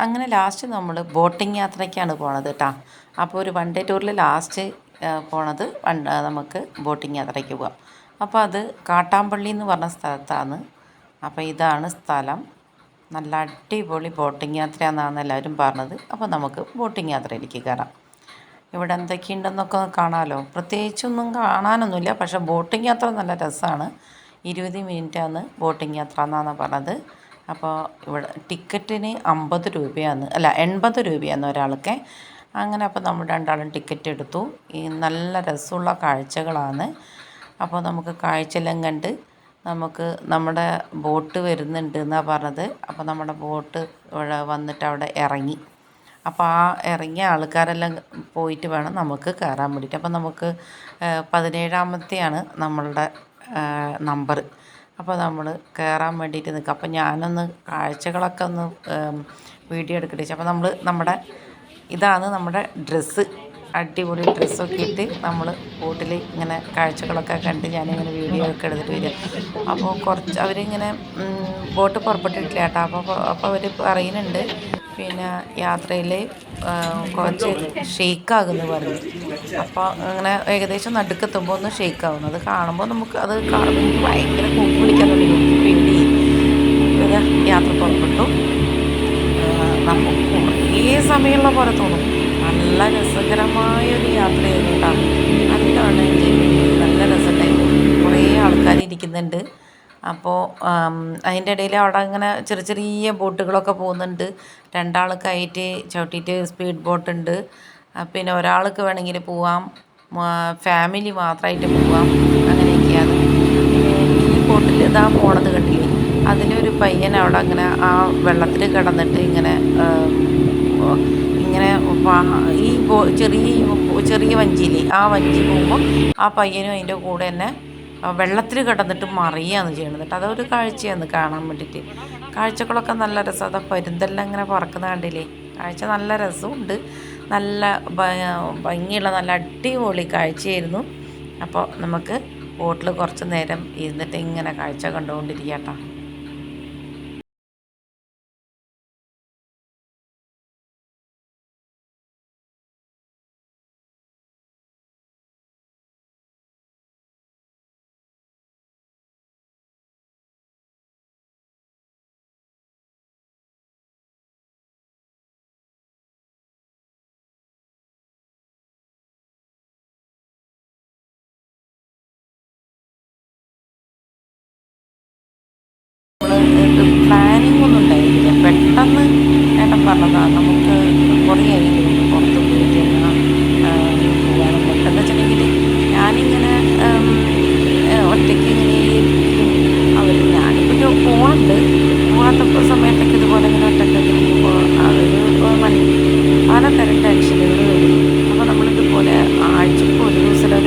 അങ്ങനെ ലാസ്റ്റ് നമ്മൾ ബോട്ടിംഗ് യാത്രയ്ക്കാണ് പോണത് കേട്ടോ അപ്പോൾ ഒരു വൺ ഡേ ടൂറിൽ ലാസ്റ്റ് പോണത് നമുക്ക് ബോട്ടിങ് യാത്രയ്ക്ക് പോവാം. അപ്പോൾ അത് കാട്ടാമ്പള്ളി എന്ന് പറഞ്ഞ സ്ഥലത്താണ്. അപ്പോൾ ഇതാണ് സ്ഥലം. നല്ല അടിപൊളി ബോട്ടിങ് യാത്രയാണെന്നാണ് എല്ലാവരും പറഞ്ഞത്. അപ്പോൾ നമുക്ക് ബോട്ടിംഗ് യാത്രയിലേക്ക് കയറാം ഇവിടെ എന്തൊക്കെയുണ്ടെന്നൊക്കെ കാണാമല്ലോ പ്രത്യേകിച്ചൊന്നും കാണാനൊന്നുമില്ല. പക്ഷേ ബോട്ടിംഗ് യാത്ര നല്ല രസമാണ് ഇരുപത് മിനിറ്റാണ് ബോട്ടിംഗ് യാത്ര എന്നാണ് പറഞ്ഞത്. അപ്പോൾ ഇവിടെ ടിക്കറ്റിന് അമ്പത് രൂപയാണ് അല്ല എൺപത് രൂപയാണ് ഒരാൾക്ക്. അങ്ങനെ അപ്പോൾ നമ്മൾ രണ്ടാളും ടിക്കറ്റ് എടുത്തു. ഈ നല്ല രസമുള്ള കാഴ്ചകളാണ്. അപ്പോൾ നമുക്ക് കാഴ്ചയെല്ലാം കണ്ട് നമുക്ക് നമ്മുടെ ബോട്ട് വരുന്നുണ്ട് എന്നാണ് പറഞ്ഞത്. അപ്പോൾ നമ്മുടെ ബോട്ട് ഇവിടെ വന്നിട്ട് അവിടെ ഇറങ്ങി. അപ്പോൾ ആ ഇറങ്ങിയ ആൾക്കാരെല്ലാം പോയിട്ട് വേണം നമുക്ക് കയറാൻ വേണ്ടിയിട്ട്. അപ്പോൾ നമുക്ക് പതിനേഴാമത്തെയാണ് നമ്മളുടെ നമ്പർ അപ്പോൾ നമ്മൾ കയറാൻ വേണ്ടിയിട്ട് നിൽക്കുക അപ്പോൾ ഞാനൊന്ന് കാഴ്ചകളൊക്കെ ഒന്ന് വീഡിയോ എടുക്കട്ടെ അപ്പോൾ നമ്മൾ നമ്മുടെ ഇതാണ് നമ്മുടെ ഡ്രസ്സ്. അടിപൊളി ഡ്രസ്സൊക്കെ ഇട്ട് നമ്മൾ ബോട്ടിൽ ഇങ്ങനെ കാഴ്ചകളൊക്കെ കണ്ട് ഞാനിങ്ങനെ വീഡിയോ ഒക്കെ എടുത്തിട്ട് വരിക. അപ്പോൾ കുറച്ച് അവരിങ്ങനെ ബോട്ട് പുറപ്പെട്ടിട്ടില്ല കേട്ടോ. അപ്പോൾ അപ്പോൾ അവർ പറയുന്നുണ്ട്. പിന്നെ യാത്രയിൽ കുറച്ച് ഷെയ്ക്കാകുമെന്ന് പറഞ്ഞു. അപ്പോൾ അങ്ങനെ ഏകദേശം നടുക്കെത്തുമ്പോൾ ഒന്ന് ഷേക്ക് ആവുന്നു. അത് കാണുമ്പോൾ നമുക്ക് അത് കാണുമ്പോൾ ഭയങ്കര കൂട്ടി പിടിക്കാൻ തുടങ്ങി. പേടി. പിന്നെ യാത്ര പുറപ്പെട്ടു. നമുക്ക് സമയമുള്ള പോലെ തോന്നും. നല്ല രസകരമായൊരു യാത്രയായിരുന്നു കേട്ടോ. എൻജോയ് നല്ല രസമുണ്ടായിരുന്നു കുറേ ആൾക്കാർ ഇരിക്കുന്നുണ്ട്. അപ്പോൾ അതിന്റെ ഇടയിൽ അവിടെ അങ്ങനെ ചെറിയ ചെറിയ ബോട്ടുകളൊക്കെ പോകുന്നുണ്ട്. രണ്ടാൾക്കായിട്ട് ചവിട്ടിയിട്ട് സ്പീഡ് ബോട്ടുണ്ട് പിന്നെ ഒരാൾക്ക് വേണമെങ്കിൽ പോവാം. ഫാമിലി മാത്രമായിട്ട് പോവാം. അങ്ങനെയൊക്കെയാണ്. ഈ ബോട്ടിൽ ഇതാ പോണത് കണ്ടില്ലേ? അതിലൊരു പയ്യൻ അവിടെ അങ്ങനെ ആ വെള്ളത്തിൽ കിടന്നിട്ട് ഇങ്ങനെ ഇങ്ങനെ ഈ ചെറിയ ചെറിയ വഞ്ചിയില്ലേ? ആ വഞ്ചി പോകുമ്പോൾ ആ പയ്യനും അതിന്റെ കൂടെ തന്നെ വെള്ളത്തിൽ കിടന്നിട്ട് മറിയാണ് ചെയ്യണത്. എന്നിട്ട് അതൊരു കാഴ്ചയാണ് കാണാൻ വേണ്ടിയിട്ട് കാഴ്ചകളൊക്കെ നല്ല രസം അതാ പരുന്തെല്ലാം ഇങ്ങനെ പറക്കുന്ന കണ്ടില്ലേ? കാഴ്ച നല്ല രസമുണ്ട്. നല്ല ഭംഗിയുള്ള നല്ല അടിപൊളി കാഴ്ചയായിരുന്നു. അപ്പോൾ നമുക്ക് ബോട്ടിൽ കുറച്ച് നേരം ഇരുന്നിട്ട് ഇങ്ങനെ കാഴ്ച കണ്ടുകൊണ്ടിരിക്കാം കേട്ടോ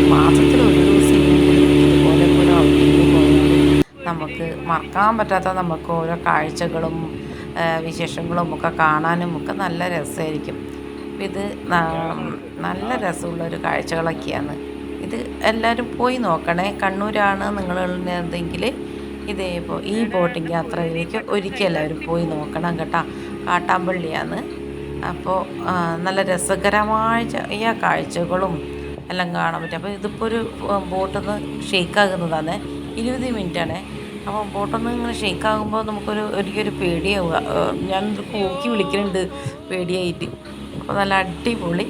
ഒരു നമുക്ക് മറക്കാൻ പറ്റാത്ത നമുക്ക് ഓരോ കാഴ്ചകളും വിശേഷങ്ങളും ഒക്കെ കാണാനും ഒക്കെ നല്ല രസമായിരിക്കും. ഇത് നല്ല രസമുള്ളൊരു കാഴ്ചകളൊക്കെയാണ്. ഇത് എല്ലാവരും പോയി നോക്കണേ. കണ്ണൂരാണ് നിങ്ങളുള്ളതെങ്കിൽ ഇതേ ഈ ബോട്ടിംഗ് യാത്രയിലേക്ക് ഒരിക്കൽ എല്ലാവരും പോയി നോക്കണം കേട്ടോ. കാട്ടാമ്പള്ളിയാണ്. അപ്പോൾ നല്ല രസകരമായ കാഴ്ചകളും എല്ലാം കാണാൻ പറ്റും. അപ്പോൾ ഇതിപ്പോൾ ഒരു ബോട്ടിൽ നിന്ന് ഷെയ്ക്കാകുന്നതാണ്. ഇരുപത് മിനിറ്റാണ്. അപ്പോൾ ബോട്ടൊന്ന് ഇങ്ങനെ ഷേക്ക് ആകുമ്പോൾ നമുക്കൊരു ഒരിക്കലൊരു പേടിയാവുക. ഞാൻ കൂക്കി വിളിക്കുന്നുണ്ട് പേടിയായിട്ട്. അപ്പോൾ നല്ല അടിപൊളി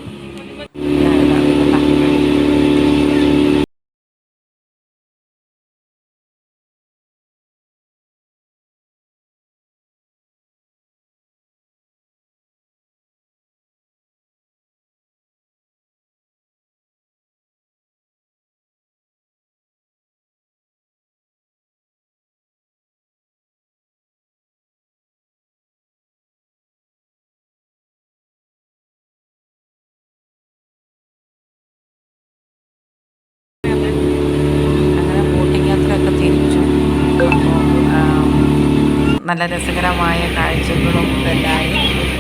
നല്ല രസകരമായ കാഴ്ചകളും ഇതെല്ലാം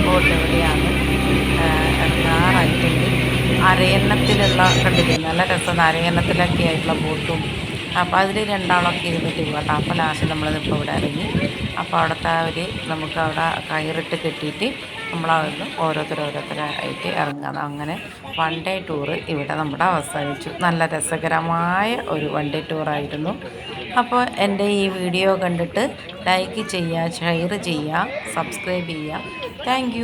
ബോട്ട് എവിടെയാണ് എത്താറായിട്ടുണ്ട് അരയന്നത്തിലുള്ള കണ്ടില്ലേ? നല്ല രസം അരയന്നത്തിലൊക്കെ ആയിട്ടുള്ള ബോട്ടും അപ്പോൾ അതിൽ രണ്ടാളൊക്കെ ഇരുന്നിട്ട് പോകാം അപ്പോൾ ലാസ്റ്റ് നമ്മളിതിപ്പോൾ ഇവിടെ ഇറങ്ങി. അപ്പോൾ അവിടുത്തെ അവർ നമുക്ക് അവിടെ കയറിട്ട് കെട്ടിയിട്ട് നമ്മളവിടുന്ന് ഓരോരുത്തർ ഓരോരുത്തരായിട്ട് ഇറങ്ങുക അങ്ങനെ വൺ ഡേ ടൂറ് ഇവിടെ നമ്മുടെ അവസാനിച്ചു. നല്ല രസകരമായ ഒരു വൺ ഡേ ടൂറായിരുന്നു അപ്പോൾ എന്റെ ഈ വീഡിയോ കണ്ടിട്ട് ലൈക്ക് ചെയ്യുക ഷെയർ ചെയ്യുക സബ്സ്ക്രൈബ് ചെയ്യുക. താങ്ക്